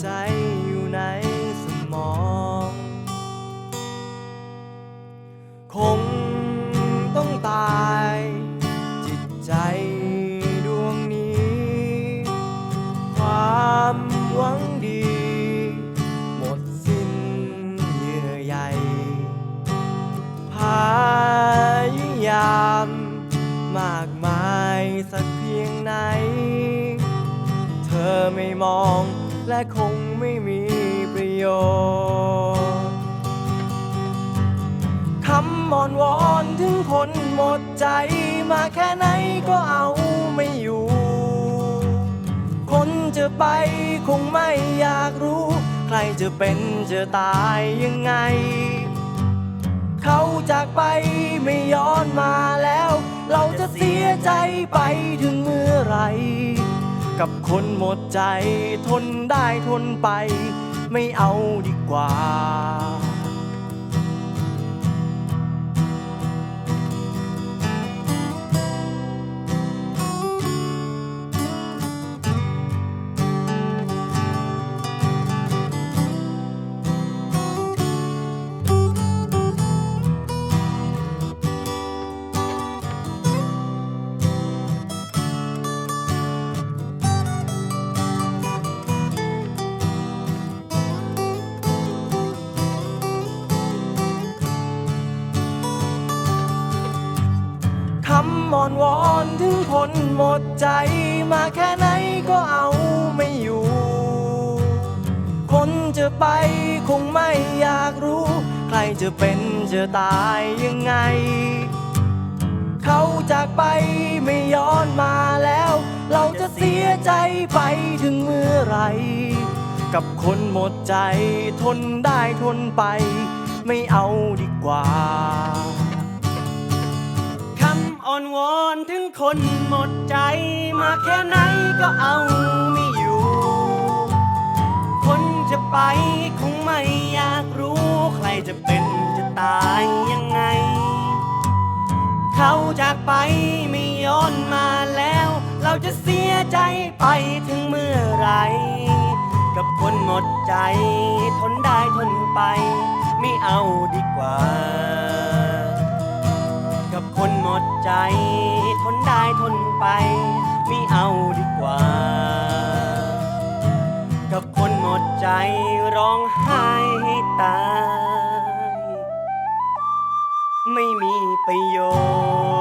ใจอยู่ในสมอง คงต้องตาย จิตใจดวงนี้ ความหวังดี หมดสิ้นเยื่อใหญ่พายายามมากมายสักเพียงไหน เธอไม่มอง และคงไม่มีประโยชน์คำอ่อนวอนถึงคนหมดใจมาแค่ไหนก็เอาไม่อยู่ คนจะไปคงไม่อยากรู้ ใครจะเป็นจะตายยังไง เขาจากไปไม่ย้อนมาแล้ว เราจะเสียใจไปถึงเมื่อไหร กับคนหมดใจ ทนได้ทนไป ไม่เอาดีกว่า อ่อนวอนถึงคนหมดใจมาแค่ไหนก็เอาไม่อยู่ คนจะไปคงไม่อยากรู้ ใครจะเป็นจะตายยังไง เขาจากไปไม่ย้อนมาแล้ว เราจะเสียใจไปถึงเมื่อไร กับคนหมดใจทนได้ทนไป ไม่เอาดีกว่า อนวอนถึงคนหมดใจ มาแค่ไหนก็เอาไม่อยู่ คนจะไปคงไม่อยากรู้ ใครจะเป็นจะตายยังไง เขาจากไปไม่ย้อนมาแล้ว เราจะเสียใจไปถึงเมื่อไร กับคนหมดใจ ทนได้ทนไป ไม่เอาดีกว่า ใจทนได้ทนไปไม่เอาดีกว่า กับคนหมดใจร้องไห้ตาย ไม่มีประโยชน์